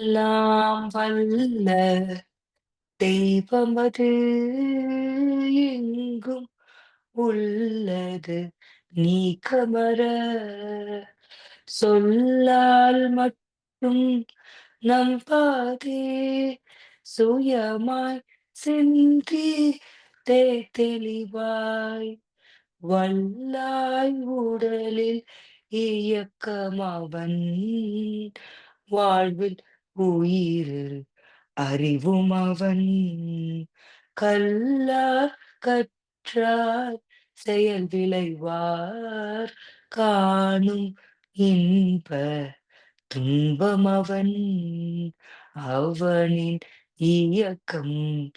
எல்லாம் வல்ல தெய்வமது எங்கும் உள்ளது நீ கமர. சொல்லால் மட்டும் நம்பாதே. சுயமாய் சிந்தி தே தெளிவாய். வல்லாய் உடலில் இயக்கமாவன். வாழ்வில் உயிரில் அறிவும் அவன். கல்லார் கற்றார் செயல் விளைவார். காணும் இன்ப துன்பம் அவன். அவனின் இயக்கம்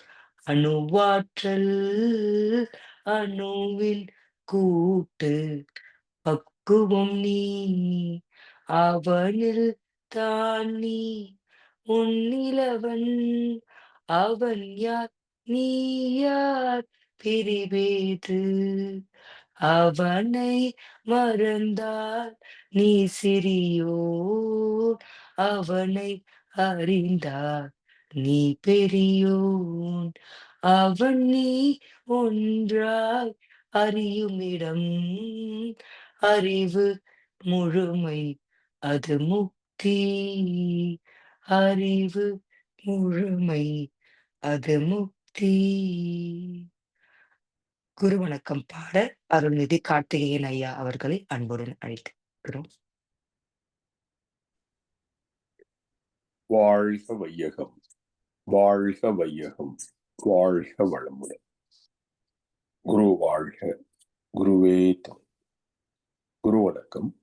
அணுவாற்றல் அணுவின் கூட்டு பக்குவம் நீ. அவனில் தான் நீ. உன்னிலவன் அவன் யார்? நீ யார்? பிரிவேது அவனை மறந்தால் நீ சிறியோ அவனை அறிந்தார் நீ பெரியோன். அவன் நீ ஒன்றாய் அறியுமிடம் அறிவு முழுமை அது முக்தி. அறிவு முழுமை அது முக்தி. குரு வணக்கம் பாட அருள்நிதி கார்த்திகேயன் ஐயா அவர்களை அன்புடன் அழைக்கிறோம் வாழ்க வையகம் வாழ்க வையகம் வாழ்க வளமுடன். குரு வாழ்க குருவே குரு வணக்கம்.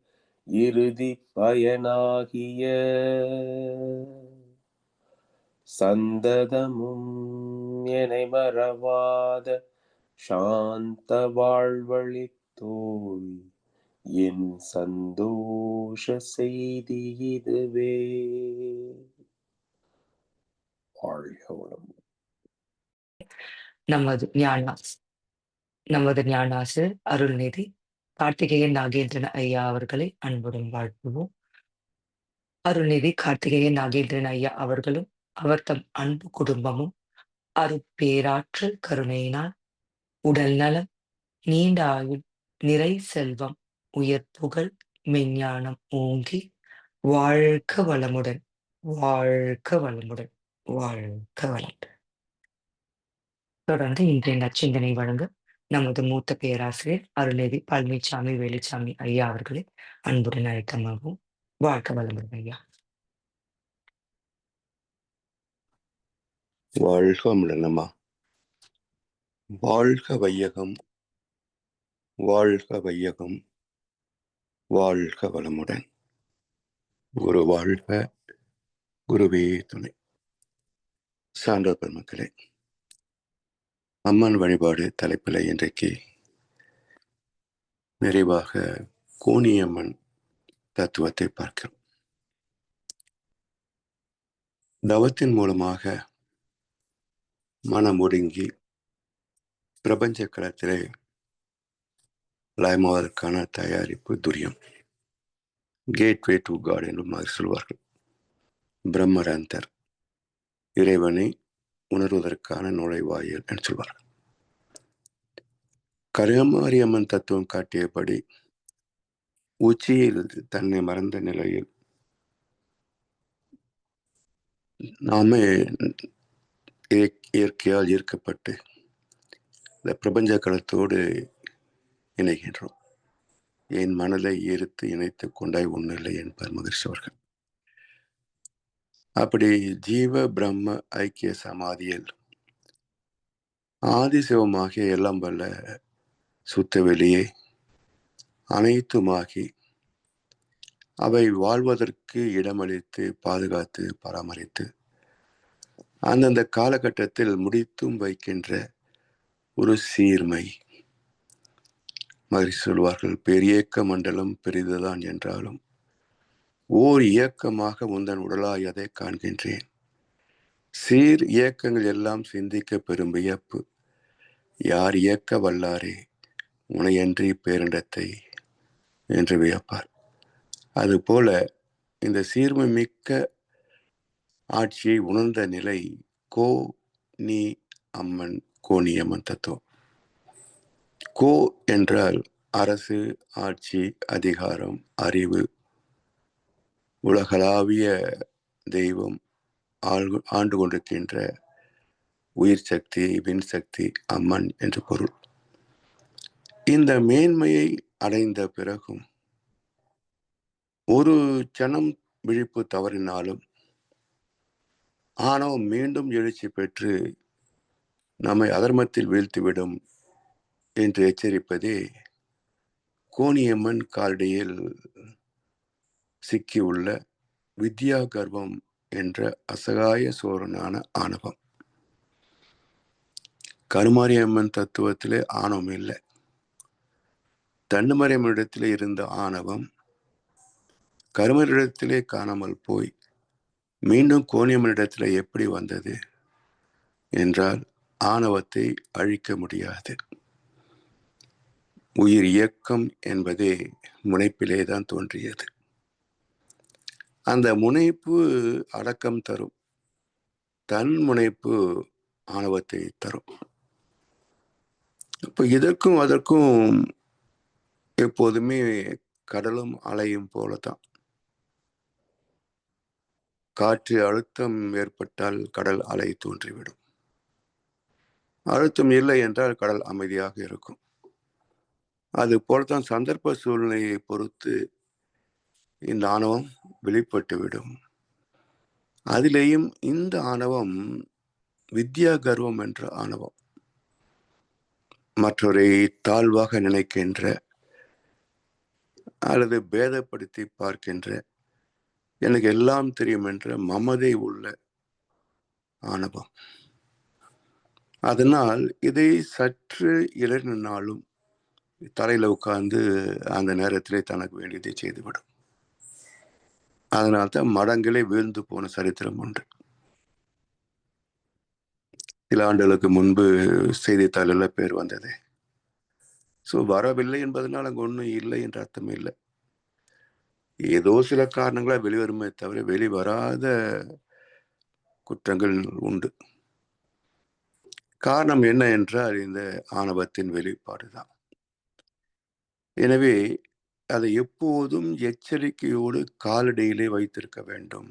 இறுதி பயனாகிய சந்ததமும் என்னை மறவாத சாந்த வாழ்வழித்தோய் என் சந்தோஷ செய்தி இதுவே. நமது ஞானாசு நமது ஞானாசு அருள்நிதி கார்த்திகேயன் நாகேந்திரன் ஐயா அவர்களை அன்புடன் வாழ்த்துவோம். அருள்நிதி கார்த்திகேயன் நாகேந்திரன் ஐயா அவர்களும் அவர் தம் அன்பு குடும்பமும் அருப்பேராற்றல் கருணையினால் உடல் நலம் நீண்ட ஆயுள் நிறை செல்வம் உயர் புகழ் மெஞ்ஞானம் ஓங்கி வாழ்க வளமுடன் வாழ்க வளமுடன் வாழ்க வளமுடன். தொடர்ந்து இன்றைய நச்சிந்தனை வழங்க நமது மூத்த பேராசிரியர் அருள்நிதி பழனிசாமி வேலுச்சாமி ஐயா அவர்களை அன்புடன் அழைத்தமாகவும் வாழ்க வளமுடன் ஐயா. வாழ்க வளமுடனம்மா வாழ்க வையகம். வாழ்க வையகம். வாழ்க வளமுடன். குரு வாழ்க. குருவே துணை. சான்றோர் பெருமக்களே அம்மன் வழிபாடு தலைப்பில் இன்றைக்கு நிறைவாக கோணியம்மன் தத்துவத்தை பார்க்கிறோம். தவத்தின் மூலமாக மனம் ஒடுங்கி பிரபஞ்ச களத்திலே லயமாவதற்கான தயாரிப்பு துரியம். கேட்வே டு காட் என்று மாதிரி சொல்வார்கள். பிரம்மரந்தர் இறைவனை உணர்வதற்கான நுழைவாயில் என்று சொல்வார்கள். கருமாரியம்மன் தத்துவம் காட்டியபடி உச்சியில் தன்னை மறந்த நிலையில் நாமே இயற்கையால் ஈர்க்கப்பட்டு இந்த பிரபஞ்ச களத்தோடு இணைகின்றோம். என் மனதை ஈர்த்து இணைத்து கொண்டாய் ஒன்றில்லை என்பார் மகிழ்ச்சி அவர்கள். அப்படி ஜீவ பிரம்ம ஐக்கிய சமாதியில் ஆதிசிவமாகிய எல்லாம் வல்ல சுத்த வெளியே அனைத்துமாகி அவை வாழ்வதற்கு இடமளித்து பாதுகாத்து பராமரித்து அந்தந்த காலகட்டத்தில் முடித்தும் வைக்கின்ற ஒரு சீர்மை. மகிழ்ச்சி சொல்வார்கள் பெரியக்க மண்டலம் பெரிதுதான் என்றாலும் ஓர் இயக்கமாக உந்தன் உடலாய் அதை காண்கின்றேன். சீர் இயக்கங்கள் எல்லாம் சிந்திக்க பெறும் வியப்பு. யார் இயக்க வல்லாரே உனையன்றி பேரிடத்தை என்று வியப்பார். அதுபோல இந்த சீர்மை மிக்க ஆட்சியை உணர்ந்த நிலை கோ நீ அம்மன் கோணியம்மன் தத்துவம். கோ என்றால் அரசு ஆட்சி அதிகாரம் அறிவு உலகளாவிய தெய்வம் ஆள் ஆண்டு கொண்டிருக்கின்ற உயிர் சக்தி விண் சக்தி அம்மன் என்று பொருள். இந்த மேன்மையை அடைந்த பிறகும் ஒரு சனம் விழிப்பு தவறினாலும் ஆணவம் மீண்டும் எழுச்சி பெற்று நம்மை அதர்மத்தில் வீழ்த்திவிடும் என்று எச்சரிப்பதே கோணியம்மன் கார்டியில் சிக்கியுள்ள வித்யா கர்வம் என்ற அசகாய சோரனான ஆணவம். கருமாரியம்மன் தத்துவத்திலே ஆணவம் இல்லை. தன்னுமறையம்மனிடத்திலே இருந்த ஆணவம் கருமரிடத்திலே காணாமல் போய் மீண்டும் கோணியம்மனிடத்திலே எப்படி வந்தது என்றால் ஆணவத்தை அழிக்க முடியாது. உயிர் இயக்கம் என்பதே முனைப்பிலே தான் தோன்றியது. அந்த முனைப்பு அடக்கம் தரும். தன் முனைப்பு ஆணவத்தை தரும். இப்போ இதற்கும் அதற்கும் எப்போதுமே கடலும் அலையும் போலதான். காற்று அழுத்தம் ஏற்பட்டால் கடல் அலை தோன்றிவிடும். அழுத்தம் இல்லை என்றால் கடல் அமைதியாக இருக்கும். அது போலத்தான் சந்தர்ப்ப சூழ்நிலையை பொறுத்து இந்த ஆணவம் வெளிப்பட்டுவிடும். அதிலேயும் இந்த ஆணவம் வித்யா கர்வம் என்ற ஆணவம். மற்றவரை தாழ்வாக நினைக்கின்ற அல்லது பேதப்படுத்தி பார்க்கின்ற எனக்கு எல்லாம் தெரியும் என்ற மமதை உள்ள ஆணவம். அதனால் இதை சற்று இளநினாலும் தலையில் உட்கார்ந்து அந்த நேரத்திலே தனக்கு வேண்டியதை செய்துவிடும். அதனால்தான் மடங்களே வீழ்ந்து போன சரித்திரம் உண்டு சில ஆண்டுகளுக்கு முன்பு செய்தித்தாளில் பேர் வந்தது. ஸோ வரவில்லை என்பதனால் அங்கே ஒன்றும் இல்லை என்ற அர்த்தம் இல்லை. ஏதோ சில காரணங்களாக வெளிவருமே தவிர வெளிவராத குற்றங்கள் உண்டு. காரணம் என்ன என்றால் இந்த ஆணவத்தின் வெளிப்பாடு தான். எனவே அதை எப்போதும் எச்சரிக்கையோடு காலடியிலே வைத்திருக்க வேண்டும்.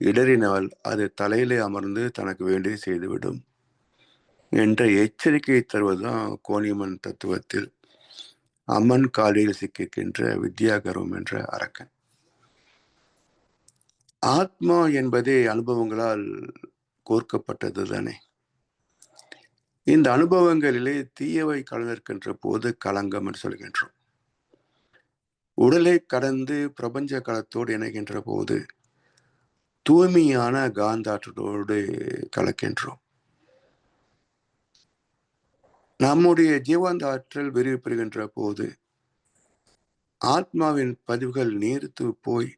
இடறினால் அது தலையிலே அமர்ந்து தனக்கு வேண்டிய செய்துவிடும். என்ற எச்சரிக்கையை தருவதுதான் கோணியம்மன் தத்துவத்தில் அம்மன் காலில் சிக்கிக்கின்ற வித்யாகரம் என்ற அரக்கன். ஆத்மா என்பதே அனுபவங்களால் கோர்க்கப்பட்டது தானே. இந்த அனுபவங்களிலே தீயவை கலந்திருக்கின்ற போது களங்கம் என்று சொல்கின்றோம். உடலை கடந்து பிரபஞ்ச களத்தோடு இணைகின்ற போது தூய்மையான காந்தாற்றோடு கலக்கின்றோம். நம்முடைய ஜீவாந்த ஆற்றல் விரிவு பெறுகின்ற போது ஆத்மாவின் பதிவுகள் நீர்த்து போய்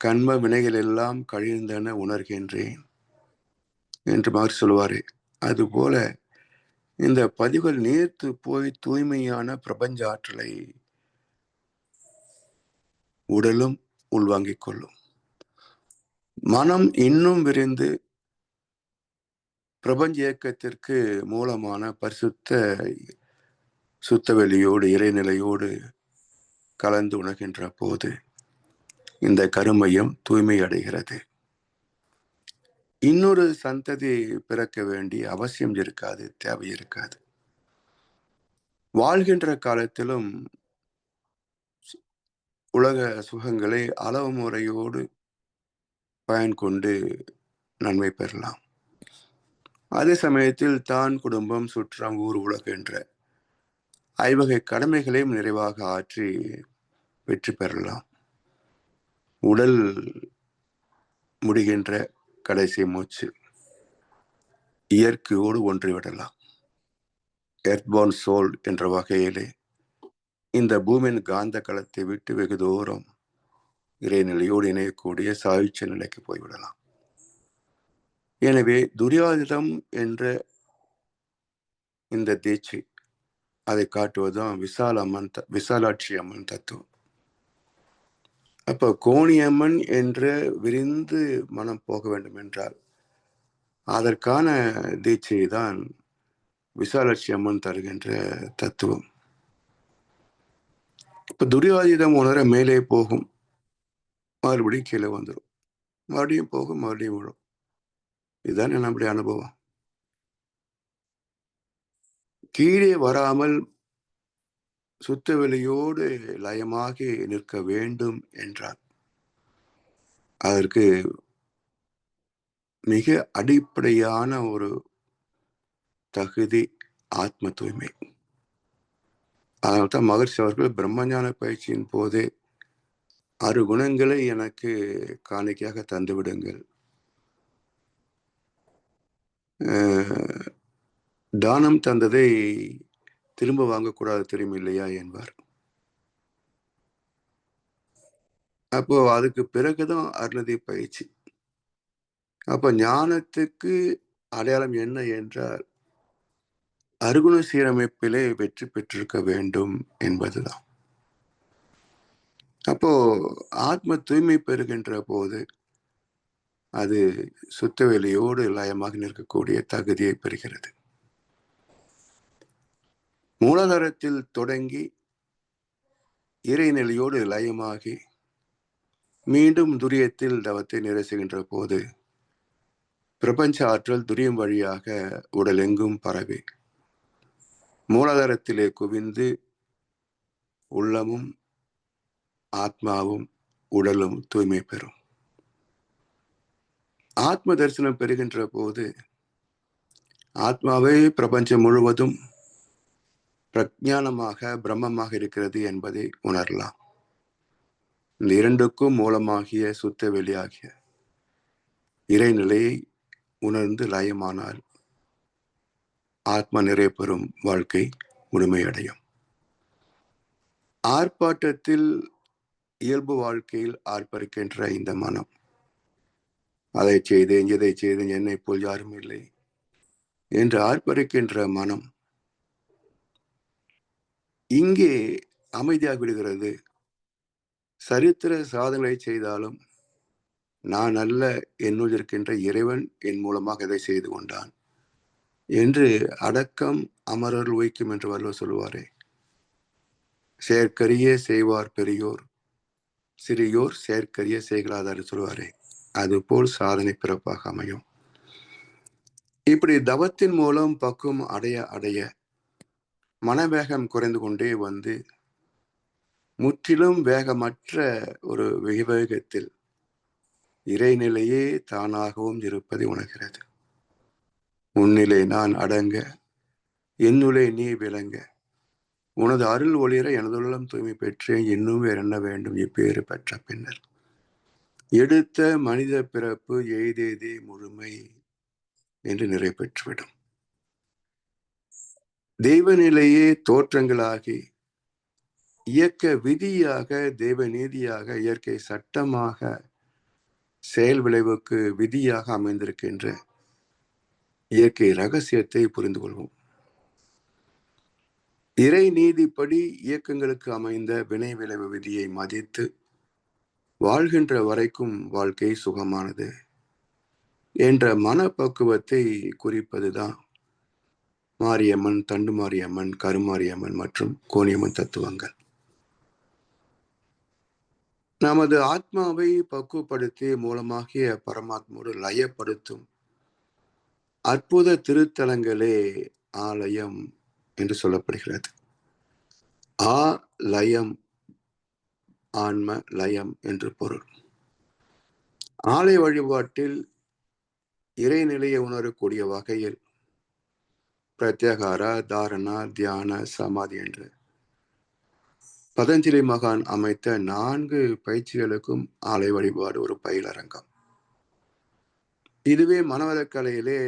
கண்ம வினைகள் எல்லாம் கழிந்தன உணர்கின்றேன் என்று மாதிரி சொல்வாரு அதுபோல இந்த பதிவுகள் நீர்த்து போய் தூய்மையான பிரபஞ்ச ஆற்றலை உடலும் உள்வாங்கிக் கொள்ளும். மனம் இன்னும் விரிந்து பிரபஞ்ச இயக்கத்திற்கு மூலமான பரிசுத்த சுத்தவெளியோடு இறைநிலையோடு கலந்து உணர்கின்ற போது இந்த கருமையம் தூய்மை அடைகிறது. இன்னொரு சந்ததி பிறக்க வேண்டிய அவசியம் இருக்காது தேவை இருக்காது. வாழ்கின்ற காலத்திலும் உலக சுகங்களை அளவு முறையோடு பயன் கொண்டு நன்மை பெறலாம். அதே சமயத்தில் தான் குடும்பம் சுற்றம் ஊர் உலகு என்ற ஐவகை கடமைகளையும் நிறைவாக ஆற்றி வெற்றி பெறலாம். உடல் முடிகின்ற கடைசி மூச்சு. இயற்கையோடு ஒன்றிவிடலாம். எர்த்பான் சோல் என்ற வகையிலே இந்த பூமியின் காந்த களத்தை விட்டு வெகு தூரம் இறைநிலையோடு இணையக்கூடிய சாயுச்ச நிலைக்கு போய்விடலாம். எனவே துரியாதிதம் என்ற இந்த தேச்சு அதை காட்டுவதும் விசால அம்மன் த- விசாலாட்சி அம்மன் தத்துவம். அப்போ கோணியம்மன் என்று விரிந்து மனம் போக வேண்டும் என்றால் அதற்கான தீட்சை தான் விசாலாட்சி அம்மன் தருகின்ற தத்துவம். இப்போ துரியாதீதம் உணர மேலே போகும். மறுபடியும் கீழே வந்துடும் மறுபடியும் போகும் மறுபடியும் விழும். இதுதானே நம்முடைய அனுபவம். கீழே வராமல் சுத்த வெளியோடு லயமாகி நிற்க வேண்டும் என்றார் அதற்கு மிக அடிப்படையான ஒரு தகுதி ஆத்ம தூய்மை. அதனால்தான் மகர்ஷி அவர்கள் பிரம்மஞான பயிற்சியின் போதே ஆறு குணங்களை எனக்கு காணிக்கையாக தந்துவிடுங்கள் தானம் தந்ததை திரும்ப வாங்கக்கூடாது தெரியும் இல்லையா என்பார். அப்போ அதுக்கு பிறகுதான் அருணதி பயிற்சி. அப்ப ஞானத்துக்கு அடையாளம் என்ன என்றால் அருகுண சீரமைப்பிலே வெற்றி பெற்றிருக்க வேண்டும் என்பதுதான். அப்போ ஆத்ம தூய்மை பெறுகின்ற போது அது சுத்தவெளியோடு லயமாக நிற்கக்கூடிய தகுதியை பெறுகிறது. மூலாதாரத்தில் தொடங்கி இறைநிலையோடு லயமாகி மீண்டும் துரியத்தில் தவத்தை நிறைசுகின்ற போது பிரபஞ்ச ஆற்றல் துரியம் வழியாக உடலெங்கும் பரவி மூலாதாரத்திலே குவிந்து உள்ளமும் ஆத்மாவும் உடலும் தூய்மை பெறும். ஆத்ம தரிசனம் பெறுகின்ற போது ஆத்மாவே பிரபஞ்சம் முழுவதும் பிரஜானமாக பிரம்மமாக இருக்கிறது என்பதை உணரலாம். இந்த இரண்டுக்கும் மூலமாகிய சுத்த வெளியாகிய இறைநிலையை உணர்ந்து லயமானால் ஆத்ம நிறை பெறும் வாழ்க்கை முழுமையடையும் ஆர்ப்பாட்டத்தில் இயல்பு வாழ்க்கையில் ஆர்ப்பரிக்கின்ற இந்த மனம் அதை செய்தேன் இதை செய்தேன் என்னை போல் யாரும் இல்லை என்று ஆர்ப்பரிக்கின்ற மனம் இங்கே அமைதியாக விடுகிறது. சரித்திர சாதனை செய்தாலும் நான் அல்ல என்னுள் இருக்கின்ற இறைவன் என் மூலமாக இதை செய்து கொண்டான். என்று அடக்கம் அமரர் உய்க்கும் என்று வள்ளுவர் சொல்லுவாரே. செயற்கரிய செய்வார் பெரியோர் சிறியோர் செயற்கரிய செய்கிறாதார் சொல்லுவாரே. அதுபோல் சாதனை பிறப்பாக அமையும். இப்படி தவத்தின் மூலம் பக்குவம் அடைய அடைய மனவேகம் குறைந்து கொண்டே வந்து முற்றிலும் வேகமற்ற ஒரு விவேகத்தில் இறைநிலையே தானாகவும் இருப்பதை உணர்கிறது. உன்னிலே நான் அடங்க என்னுளே நீ விளங்க. உனது அருள் ஒளிர எனதுள்ளம் தூய்மை பெற்றேன் இன்னும் வேற என்ன வேண்டும்? இப்பேறு பெற்ற பின்னர். எடுத்த மனித பிறப்பு எய்தேதே முழுமை என்று நிறை பெற்றுவிடும். தெய்வநிலையே தோற்றங்களாகி இயக்க விதியாக தெய்வ நீதியாக இயற்கை சட்டமாக செயல் விளைவுக்கு விதியாக அமைந்திருக்கின்ற இயற்கை ரகசியத்தை புரிந்து கொள்வோம். இறை நீதிப்படி இயக்கங்களுக்கு அமைந்த வினை விளைவு விதியை மதித்து வாழ்கின்ற வரைக்கும் வாழ்க்கை சுகமானது என்ற மனப்பக்குவத்தை குறிப்பதுதான் மாரியம்மன் தண்டு மாரியம்மன் கருமாரியம்மன் மற்றும் கோணியம்மன் தத்துவங்கள். நமது ஆத்மாவை பக்குவப்படுத்தி மூலமாகிய பரமாத்மோடு லயப்படுத்தும் அற்புத திருத்தலங்களே ஆலயம் என்று சொல்லப்படுகிறது. ஆ லயம் ஆன்ம லயம் என்று பொருள். ஆலய வழிபாட்டில் இறைநிலையை உணரக்கூடிய வகையில் பிரத்யகாரா தாரணா தியான சமாதி என்று பதஞ்சலி மகான் அமைத்த நான்கு பயிற்சிகளுக்கும் ஆலை வழிபாடு ஒரு பயிலரங்கம். இதுவே மனவரக்கலையிலே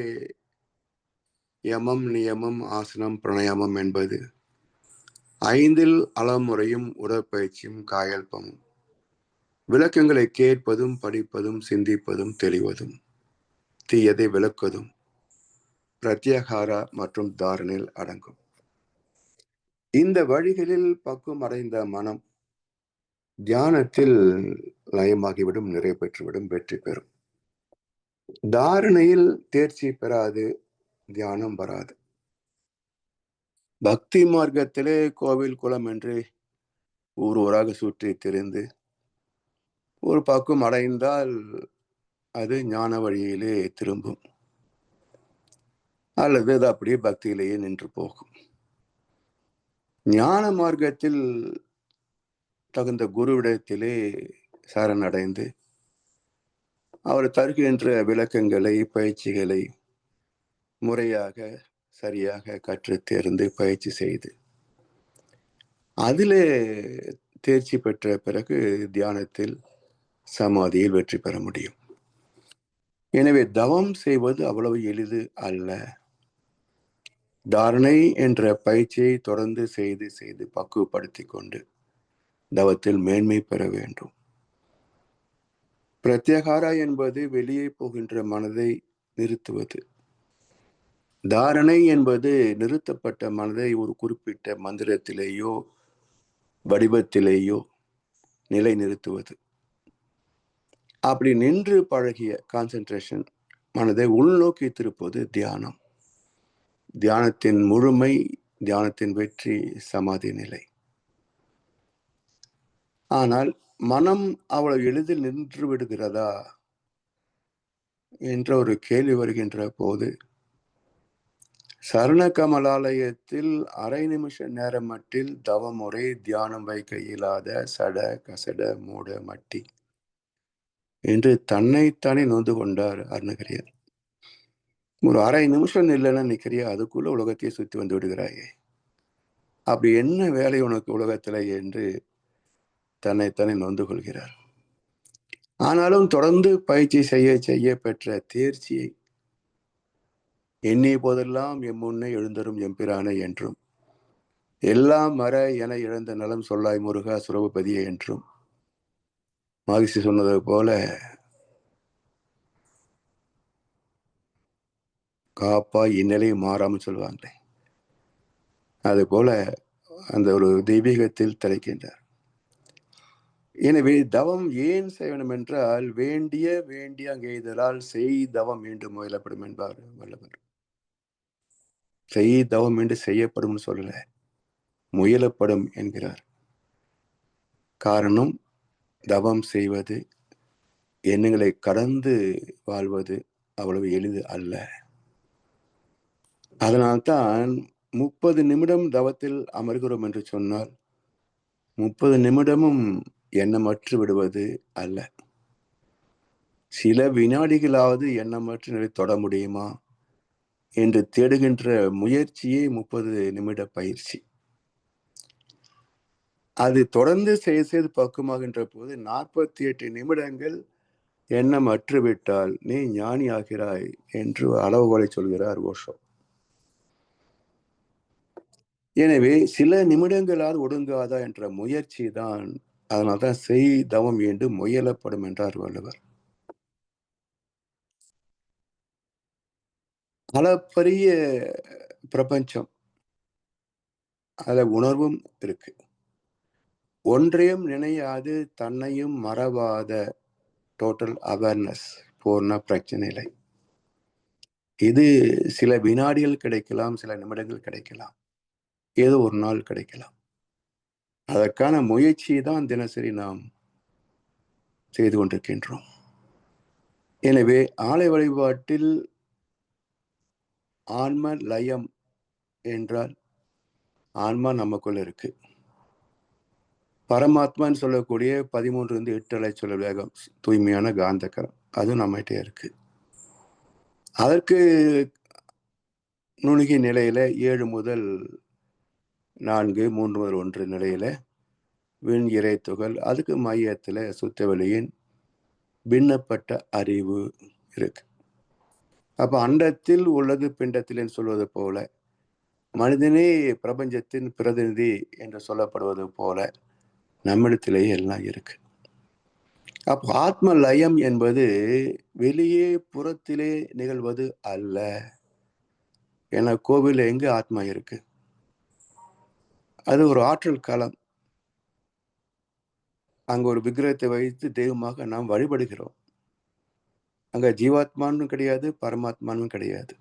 யமம் நியமம் ஆசனம் பிரணயமம் என்பது ஐந்தில் அளமுறையும் உடற்பயிற்சியும் காயல்பமும். விளக்கங்களை கேட்பதும் படிப்பதும் சிந்திப்பதும் தெளிவதும். தீயதை விளக்குவதும் பிரத்யகாரா மற்றும் தாரணில் அடங்கும். இந்த வழிகளில் பக்குவம் அடைந்த மனம் தியானத்தில் லயமாகிவிடும் நிறைவு பெற்றுவிடும் வெற்றி பெறும். தாரணையில் தேர்ச்சி பெறாது தியானம் வராது. பக்தி மார்க்கத்திலே கோவில் குளம் என்று ஊர் ஊராக சுற்றி திரிந்து ஒரு பக்கம் அடைந்தால் அது ஞான வழியிலே திரும்பும். அல்லது அது அப்படியே பக்தியிலேயே நின்று போகும். ஞான மார்க்கத்தில் தகுந்த குருவிடத்திலே சரணடைந்து அவர் தருகின்ற விளக்கங்களை பயிற்சிகளை முறையாக சரியாக கற்று தேர்ந்து பயிற்சி செய்து அதிலே தேர்ச்சி பெற்ற பிறகு தியானத்தில் சமாதியில் வெற்றி பெற முடியும். எனவே தவம் செய்வது அவ்வளவு எளிது அல்ல. தாரணை என்ற பயிற்சியை தொடர்ந்து செய்து செய்து பக்குவப்படுத்தி கொண்டு தவத்தில் மேன்மை பெற வேண்டும். பிரத்யகாரா என்பது வெளியே போகின்ற மனதை நிறுத்துவது. தாரணை என்பது நிறுத்தப்பட்ட மனதை ஒரு குறிப்பிட்ட மந்திரத்திலேயோ வடிவத்திலேயோ நிலை நிறுத்துவது அப்படி நின்று பழகிய கான்சென்ட்ரேஷன் மனதை உள்நோக்கி திருப்பது தியானம். தியானத்தின் முழுமை தியானத்தின் வெற்றி சமாதி நிலை. ஆனால் மனம் அவ்வளவு எளிதில் நின்று விடுகிறதா? என்ற ஒரு கேள்வி வருகின்ற போது சரண கமலாலயத்தில் அரை நிமிஷ நேரம் மட்டில் தவமுறை தியானம் வைக்க இயலாத சட கசட மூட மட்டி என்று தன்னைத்தானே நொந்து கொண்டார் அருணகிரியார். ஒரு அரை நிமிஷம் இல்லைன்னா நிற்கிறியா அதுக்குள்ள உலகத்தையே சுத்தி வந்து விடுகிறாயே. அப்படி என்ன வேலை உனக்கு உலகத்தில் என்று தன்னைத்தானே நொந்து கொள்கிறார். ஆனாலும் தொடர்ந்து பயிற்சி செய்ய செய்ய பெற்ற தேர்ச்சியை எண்ணிய போதெல்லாம் எம் முன்னே எழுந்தரும் எம்பிரானை என்றும் எல்லாம் மர என இழந்த நலம் சொல்லாய் முருகா சுரபதியே என்றும் மகிழ்ச்சி சொன்னது போல காப்பா இந்நிலையும் மாறாமல் சொல்லுவாங்களே அது போல அந்த ஒரு தெய்வீகத்தில் தலைக்கின்றார். எனவே தவம் ஏன் செய்ய வேண்டும் என்றால் வேண்டிய வேண்டிய அங்கெய்தலால் செய் தவம் மீண்டும் முயலப்படும் என்பார் வல்லவர். செய் தவம் என்று செய்யப்படும் சொல்லல முயலப்படும் என்கிறார். காரணம் தவம் செய்வது எண்ணங்களை கடந்து வாழ்வது அவ்வளவு எளிது அல்ல. அதனால்தான் முப்பது நிமிடம் தவத்தில் அமர்கிறோம் என்று சொன்னால் முப்பது நிமிடமும் எண்ணமற்று விடுவது அல்ல. சில வினாடிகளாவது எண்ணமற்ற நிலை தொட முடியுமா? என்று தேடுகின்ற முயற்சியே முப்பது நிமிட பயிற்சி. அது தொடர்ந்து செய்ய செய்து பக்குமாகின்ற போது நாற்பத்தி எட்டு நிமிடங்கள் எண்ணம் அற்றுவிட்டால் நீ ஞானி ஆகிறாய் என்று அளவுகோலை சொல்கிறார் ஓஷோ. எனவே சில நிமிடங்களால் ஒடுங்காதா என்ற முயற்சி தான் அதனால்தான் செய் தவம் என்று முயலப்படும் என்றார் வள்ளுவர். அளப்பரிய பிரபஞ்சம். அதில் உணர்வும் இருக்கு. ஒன்றையும் நினையாது தன்னையும் மறவாத டோட்டல் அவேர்னஸ் பூர்ண பிரச்சனை இது சில வினாடிகள் கிடைக்கலாம் சில நிமிடங்கள் கிடைக்கலாம். ஏதோ ஒரு நாள் கிடைக்கலாம். அதற்கான முயற்சி தான் தினசரி நாம் செய்து கொண்டிருக்கின்றோம். எனவே ஆலை வழிபாட்டில் ஆன்ம லயம் என்றால் ஆன்மா நமக்குள்ள இருக்கு. பரமாத்மான்னு சொல்லக்கூடிய பதிமூன்று இருந்து எட்டு அலை சொல்ல வேகம் தூய்மையான காந்தக்கரம் அதுவும் நம்மகிட்டே இருக்கு. அதற்கு நுணுகி நிலையில ஏழு முதல் நான்கு மூன்று முதல் ஒன்று நிலையில் விண் இறை துகள் அதுக்கு மையத்தில் சுத்தவெளியின் பின்னப்பட்ட அறிவு இருக்கு. அப்போ அண்டத்தில் உள்ளது பிண்டத்திலேன்னு சொல்வது போல மனிதனே பிரபஞ்சத்தின் பிரதிநிதி என்று சொல்லப்படுவது போல நம்மிடத்திலேயே எல்லாம் இருக்கு. அப்போ ஆத்ம லயம் என்பது வெளியே புறத்திலே நிகழ்வது அல்ல. ஏன்னா கோவிலில் எங்கே ஆத்மா இருக்குது அது ஒரு ஆற்றல் களம். அங்கே ஒரு விக்கிரகத்தை வைத்து தெய்வமாக நாம் வழிபடுகிறோம். அங்கே ஜீவாத்மானும் கிடையாது பரமாத்மானும் கிடையாது.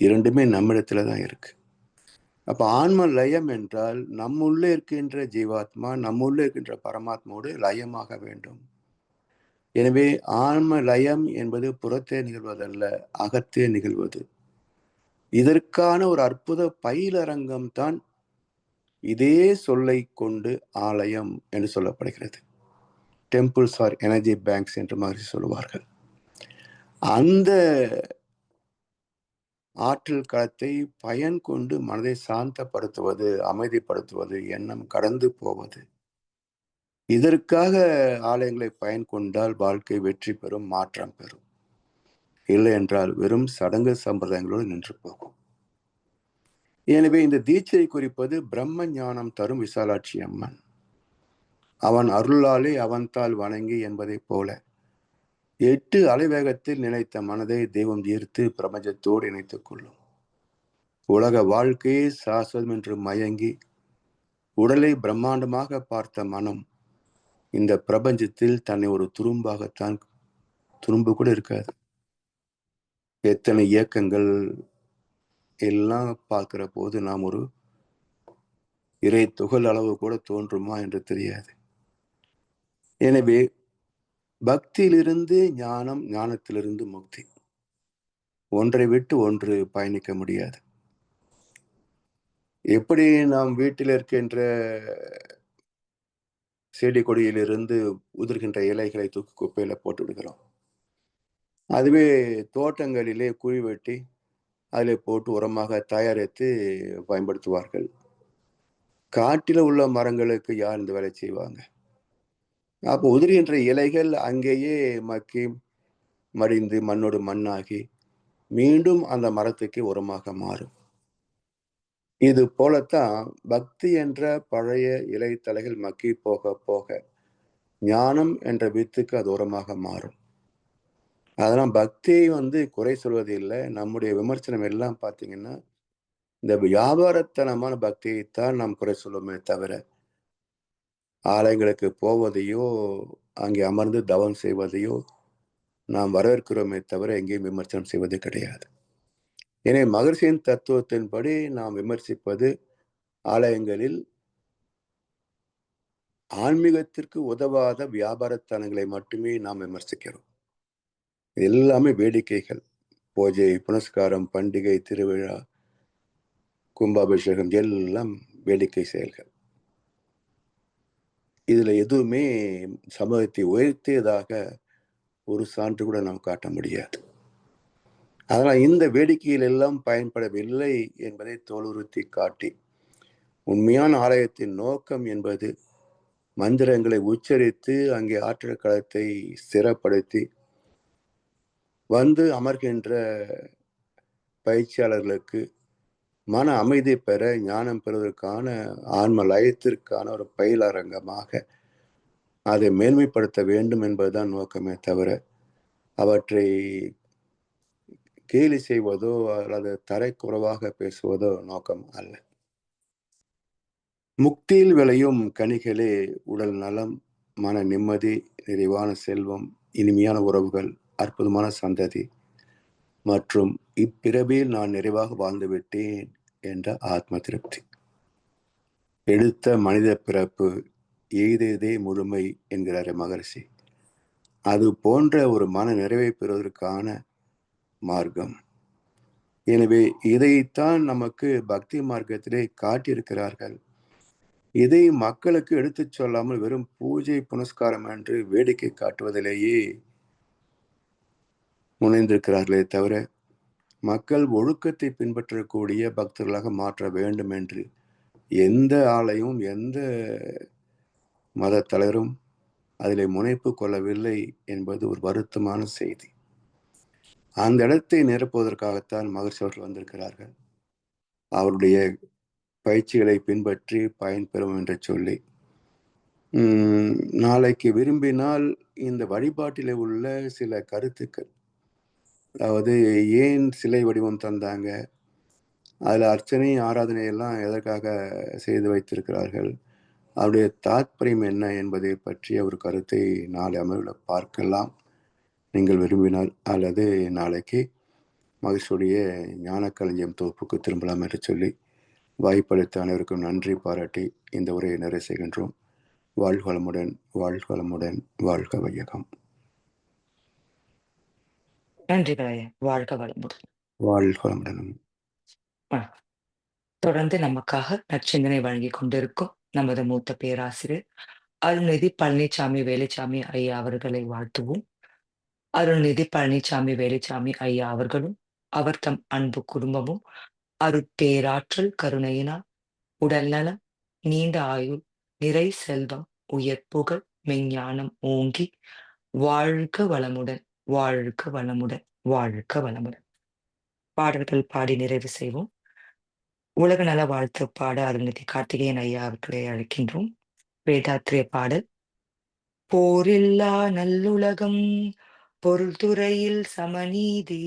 இரண்டுமே நம்மிடத்துல தான் இருக்கு. அப்போ ஆன்ம லயம் என்றால் நம்முள்ளே இருக்கின்ற ஜீவாத்மா நம்முள்ளே இருக்கின்ற பரமாத்மாவோடு லயமாக வேண்டும். எனவே ஆன்ம லயம் என்பது புறத்தே நிகழ்வதல்ல அகத்தே நிகழ்வது. இதற்கான ஒரு அற்புத பயிலரங்கம் தான் இதே சொல்லை கொண்டு ஆலயம் என்று சொல்லப்படுகிறது. டெம்பிள்ஸ் ஆர் எனர்ஜி பேங்க்ஸ் என்று மாதிரி சொல்லுவார்கள். அந்த ஆற்றல் களத்தை பயன் கொண்டு மனதை சாந்தப்படுத்துவது அமைதிப்படுத்துவது எண்ணம் கடந்து போவது. இதற்காக ஆலயங்களை பயன் கொண்டால் வாழ்க்கை வெற்றி பெறும் மாற்றம் பெறும். இல்லை என்றால் வெறும் சடங்கு சம்பிரதாயங்களோடு நின்று போகும். எனவே இந்த தீட்சை குறிப்பது பிரம்ம ஞானம் தரும் விசாலாட்சி அம்மன். அவன் அருளாலே அவன்தால் வணங்கி என்பதைப் போல. எட்டு அலைவேகத்தில் நினைத்த மனதை தெய்வம் ஈர்த்து பிரபஞ்சத்தோடு இணைத்துக் கொள்ளும். உலக வாழ்க்கையே சாஸ்வதம் என்று மயங்கி உடலை பிரம்மாண்டமாக பார்த்த மனம் இந்த பிரபஞ்சத்தில் தன்னை ஒரு துரும்பாகத்தான் துரும்பு கூட இருக்காது. எத்தனை இயக்கங்கள் எல்லாம் பார்க்கிற போது நாம் ஒரு இறை துகள் அளவு கூட தோன்றுமா என்று தெரியாது. எனவே பக்தியிலிருந்து ஞானம் ஞானத்திலிருந்து முக்தி. ஒன்றை விட்டு ஒன்று பயணிக்க முடியாது. எப்படி நாம் வீட்டில் இருக்கின்ற செடி கொடியிலிருந்து உதிர்கின்ற இலைகளை தூக்கி குப்பையில போட்டு விடுகிறோம்? அதுவே தோட்டங்களிலே குழி வெட்டி அதில் போட்டு உரமாக தயாரித்து பயன்படுத்துவார்கள். காட்டில் உள்ள மரங்களுக்கு யார் இந்த வேலை செய்வாங்க? அப்போ உதிரின்ற இலைகள் அங்கேயே மக்கி மடிந்து மண்ணோடு மண்ணாகி மீண்டும் அந்த மரத்துக்கு உரமாக மாறும். இது போலத்தான் பக்தி என்ற பழைய இலைத்தலைகள் மக்கி போக போக ஞானம் என்ற வித்துக்கு அது உரமாக மாறும். அதெல்லாம் பக்தியை வந்து குறை சொல்வது இல்லை. நம்முடைய விமர்சனம் எல்லாம் பார்த்தீங்கன்னா இந்த வியாபாரத்தனமான பக்தியைத்தான் நாம் குறை சொல்லுவோமே தவிர ஆலயங்களுக்கு போவதையோ அங்கே அமர்ந்து தவம் செய்வதையோ நாம் வரவேற்கிறோமே தவிர எங்கேயும் விமர்சனம் செய்வது கிடையாது. எனவே மகர்ஷியின் தத்துவத்தின்படி நாம் விமர்சிப்பது ஆலயங்களில் ஆன்மீகத்திற்கு உதவாத வியாபாரத்தனங்களை மட்டுமே நாம் விமர்சிக்கிறோம். எல்லாமே வேடிக்கைகள். பூஜை புனஸ்காரம் பண்டிகை திருவிழா கும்பாபிஷேகம் எல்லாம் வேடிக்கை செயல்கள். இதில் எதுவுமே சமூகத்தை உயர்த்தியதாக ஒரு சான்று கூட நாம் காட்ட முடியாது. அதனால் இந்த வேடிக்கையில் எல்லாம் பயன்படவில்லை என்பதை தோலுறுத்தி காட்டி உண்மையான ஆலயத்தின் நோக்கம் என்பது மந்திரங்களை உச்சரித்து அங்கே ஆற்றல் களத்தை ஸ்திரப்படுத்தி வந்து அமர்கின்ற பயிற்சியாளர்களுக்கு மன அமைதி பெற ஞானம் பெறுவதற்கான ஆன்ம லயத்திற்கான ஒரு பயிலரங்கமாக அதை மேன்மைப்படுத்த வேண்டும் என்பதுதான் நோக்கமே தவிர அவற்றை கேலி செய்வதோ அல்லது தரைக்குறைவாக பேசுவதோ நோக்கம் அல்ல. முக்தியில் விளையும் கனிகளே உடல் நலம் மன நிம்மதி நிறைவான செல்வம் இனிமையான உறவுகள் அற்புதமான சந்ததி. மற்றும் இப்பிறவியில் நான் நிறைவாக வாழ்ந்துவிட்டேன் என்ற ஆத்ம திருப்தி. எடுத்த மனித பிறப்பு எய்ததே முழுமை என்கிறார் மகரிஷி. அது போன்ற ஒரு மன நிறைவை பெறுவதற்கான மார்க்கம். எனவே இதைத்தான் நமக்கு பக்தி மார்க்கத்திலே காட்டியிருக்கிறார்கள். இதை மக்களுக்கு எடுத்துச் சொல்லாமல் வெறும் பூஜை புனஸ்காரம் என்று வேடிக்கை காட்டுவதிலேயே முனைந்திருக்கிறார்களே தவிர மக்கள் ஒழுக்கத்தை பின்பற்றக்கூடிய பக்தர்களாக மாற்ற வேண்டும் என்று எந்த ஆலையும் எந்த மத தலைவரும் அதில் முனைப்பு கொள்ளவில்லை என்பது ஒரு வருத்தமான செய்தி. அந்த இடத்தை நிரப்புவதற்காகத்தான் மகிழ்ச்சி அவர்கள் வந்திருக்கிறார்கள். அவருடைய பயிற்சிகளை பின்பற்றி பயன்பெறும் என்று சொல்லி நாளைக்கு விரும்பினால் இந்த வழிபாட்டிலே உள்ள சில கருத்துக்கள் அதாவது ஏன் சிலை வடிவம் தந்தாங்க? அதில் அர்ச்சனை ஆராதனை எல்லாம் எதற்காக செய்து வைத்திருக்கிறார்கள்? அவருடைய தாத்பரியம் என்ன என்பதை பற்றிய ஒரு கருத்தை நாளை அமர்வில் பார்க்கலாம். நீங்கள் விரும்பினால் அல்லது நாளைக்கு மகிழ்ச்சியுடைய ஞானக்களஞ்சியம் தொகுப்புக்கு திரும்பலாம் என்று சொல்லி வாய்ப்பளித்த அனைவருக்கும் நன்றி பாராட்டி இந்த உரையை நிறைவு செய்கின்றோம். வாழ்வளமுடன் வாழ்வளமுடன் வாழ்க வையகம். ஐயா வாழ்க வளமுடன். வாழ்க வளமுடன். தொடர்ந்து நமக்காக நற்சிந்தனை வழங்கி கொண்டிருக்கும் நமது மூத்த பேராசிரியர் அருள்நிதி பழனிசாமி வேலுச்சாமி ஐயா அவர்களை வாழ்த்துவோம். அருள்நிதி பழனிசாமி வேலுச்சாமி ஐயா அவர்களும் அவர் தம் அன்பு குடும்பமும் அருட்பேராற்றல் கருணையினால் உடல்நலம் நீண்ட ஆயுள் நிறை செல்வம் உயர் புகழ் மெஞ்ஞானம் ஓங்கி வாழ்க வளமுடன். வாழ்க வளமுடன் வாழ்க வளமுடன். பாடல்கள் பாடி நிறைவு செய்வோம். உலக நல வாழ்த்து பாட அருள்நிதி கார்த்திகேயன் ஐயா அவர்களை அழைக்கின்றோம். வேதாத்திரிய பாடல். போரில்லா நல்லுலகம் பொருள்துறையில் சமநீதி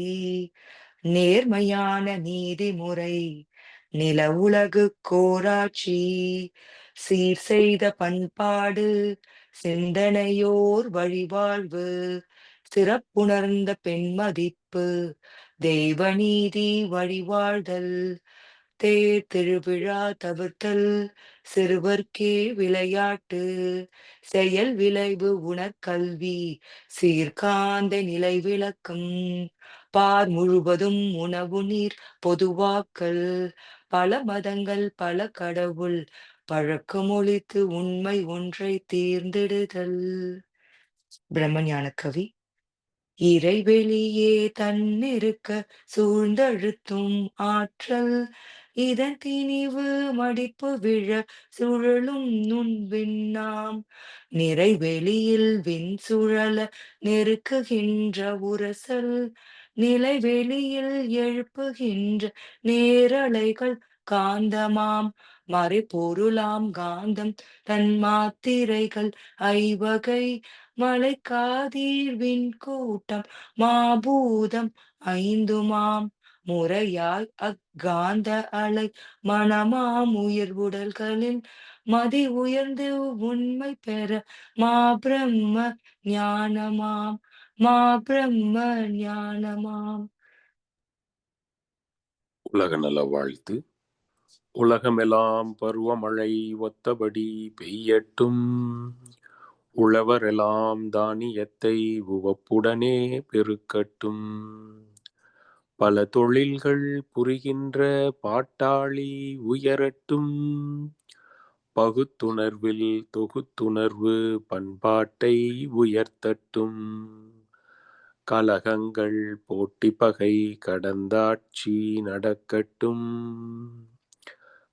நேர்மையான நீதிமுறை நில உலகு கோராட்சி சீர் செய்த பண்பாடு சிந்தனையோர் வழிவாழ்வு சிறப்புணர்ந்த பெண்மதிப்பு. தெய்வநீதி வழிவாழ்தல். தேர் திருவிழா தவிர்த்தல். சிறுவர்க்கே விளையாட்டு. செயல் விளைவு உணர்கல்வி. சீர்காந்த நிலை விளக்கம் பார் முழுவதும் உணவு நீர் பொதுவாக்கல். பல மதங்கள் பல கடவுள். பழக்கமொழித்து உண்மை ஒன்றை தீர்ந்திடுதல். பிரம்மஞான கவி. இறைவெளியே தன்னிருக்க சூழ்ந்தழுத்தும் ஆற்றல். இதன் திணிவு மடிப்பு விழ சுழலும் நுண்வின்னாம் நிறைவெளியில் விண் சுழல நெருக்குகின்ற உரசல். நிலைவெளியில் எழுப்புகின்ற நேரலைகள் காந்தமாம். மறைபொருளாம் காந்தம் தன் மாத்திரைகள் ஐவகை. மலை காதீர்வின் கூட்டம் மாபூதம் ஐந்துமாம். முறையாய் அக்காந்த அலை மனமாம் உயிர் உடல்களில் மதி உயர்ந்து உண்மை பெற மா பிரம்ம ஞானமாம் மா பிரம்ம ஞானமாம். உலக நல வாழ்த்து. உலகமெல்லாம் பருவமழை ஒத்தபடி பெய்யட்டும். உழவரெல்லாம் தானியத்தை உவப்புடனே பெருக்கட்டும். பல தொழில்கள் புரிகின்ற பாட்டாளி உயரட்டும். பகுத்துணர்வில் தொகுத்துணர்வு பண்பாட்டை உயர்த்தட்டும். கலகங்கள் போட்டி பகை கடந்தாட்சி நடக்கட்டும்.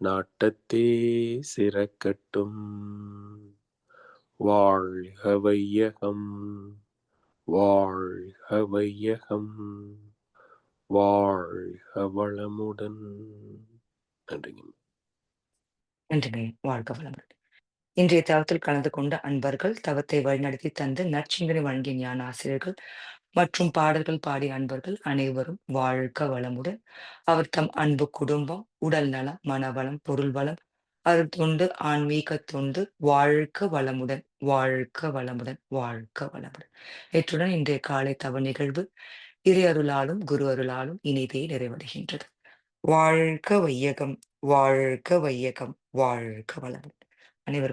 நாட்டத்தே சிறக்கட்டும். வாழ்க வையகம். வாழ்க வையகம். வாழ்க வளமுடன். நன்றிங்க. நன்றிங்க. வாழ்க வளமுடன். இன்றைய தவத்தில் கலந்து கொண்ட அன்பர்கள் தவத்தை வழிநடத்தி தந்து நற்சிந்தனை வழங்கிய ஞான ஆசிரியர்கள் மற்றும் பாடல்கள் பாடிய அன்பர்கள் அனைவரும் வாழ்க வளமுடன். அவர் தம் அன்பு குடும்பம் உடல் நலம் மனவளம் பொருள் வளம் தொண்டு ஆன்மீக தொண்டு வாழ்க வளமுடன் வாழ்க வளமுடன் வாழ்க வளமுடன். இத்துடன் இன்றைய காலை தவ நிகழ்வு இறை அருளாலும் குரு அருளாலும் இனிதே நிறைவடைகின்றது. வாழ்க வையகம் வாழ்க வையகம் வாழ்க வளமுடன். அனைவருக்கும்